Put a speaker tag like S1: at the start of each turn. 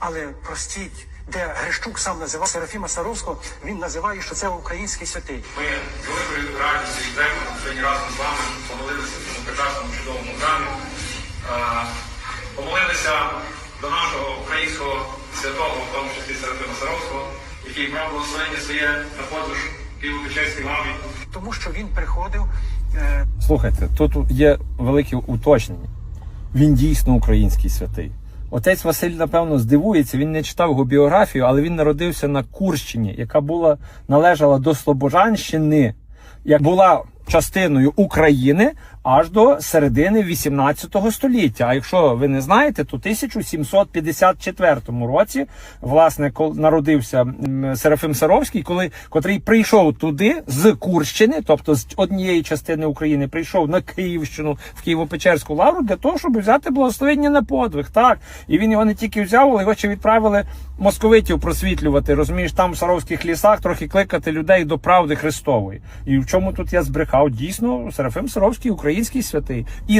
S1: Але простіть, де Грищук сам називав Серафіма Саровського, він називає, що це український святий.
S2: Ми з великою радістю йдемо сьогодні разом з вами, помолилися в цьому прекрасному чудовому храмі, помолилися до нашого українського святого, в тому числі Серафима Саровського, який брав благословення своє на подвиж Києво-Печерській лаві.
S1: Тому що він приходив. Е,
S3: Слухайте, тут є велике уточнення. Він дійсно український святий. Отець Василь, напевно, здивується, він не читав його біографію, але він народився на Курщині, яка була належала до Слобожанщини, як була частиною України аж до середини 18 століття. А якщо ви не знаєте, то 1754 році, власне, народився Серафим Саровський, коли котрий прийшов туди з Курщини, тобто з однієї частини України, прийшов на Київщину в Києво-Печерську лавру для того, щоб взяти благословення на подвиг. Так, і він його не тільки взяв, але його ще відправили московитів просвітлювати. Розумієш, там в Саровських лісах трохи кликати людей до правди Христової. І в чому тут я збрехав? Дійсно, Серафим Саровський український святий. І